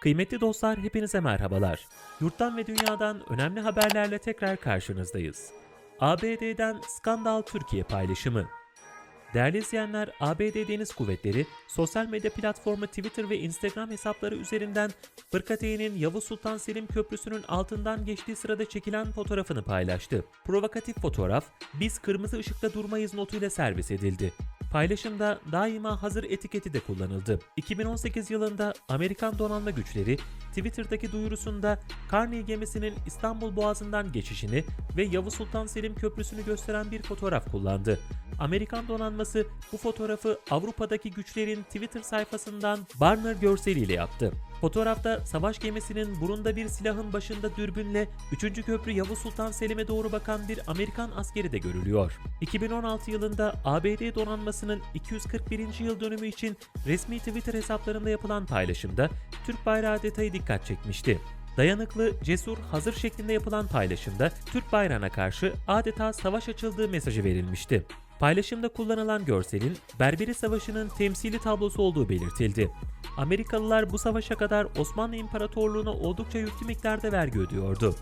Kıymetli dostlar hepinize merhabalar. Yurttan ve dünyadan önemli haberlerle tekrar karşınızdayız. ABD'den Skandal Türkiye paylaşımı. Değerli izleyenler, ABD Deniz Kuvvetleri sosyal medya platformu Twitter ve Instagram hesapları üzerinden Fırkateyn'in Yavuz Sultan Selim Köprüsü'nün altından geçtiği sırada çekilen fotoğrafını paylaştı. Provokatif fotoğraf, biz kırmızı ışıkta durmayız notuyla servis edildi. Paylaşımda daima hazır etiketi de kullanıldı. 2018 yılında Amerikan donanma güçleri Twitter'daki duyurusunda Carney gemisinin İstanbul Boğazı'ndan geçişini ve Yavuz Sultan Selim Köprüsü'nü gösteren bir fotoğraf kullandı. Amerikan donanması bu fotoğrafı Avrupa'daki güçlerin Twitter sayfasından Barner görseliyle yaptı. Fotoğrafta savaş gemisinin burunda bir silahın başında dürbünle 3. köprü Yavuz Sultan Selim'e doğru bakan bir Amerikan askeri de görülüyor. 2016 yılında ABD donanmasının 241. yıl dönümü için resmi Twitter hesaplarında yapılan paylaşımda Türk bayrağı detayı dikkat çekmişti. Dayanıklı, cesur, hazır şeklinde yapılan paylaşımda Türk bayrağına karşı adeta savaş açıldığı mesajı verilmişti. Paylaşımda kullanılan görselin Berberi Savaşı'nın temsili tablosu olduğu belirtildi. Amerikalılar bu savaşa kadar Osmanlı İmparatorluğu'na oldukça yüklü miktarda vergi ödüyordu.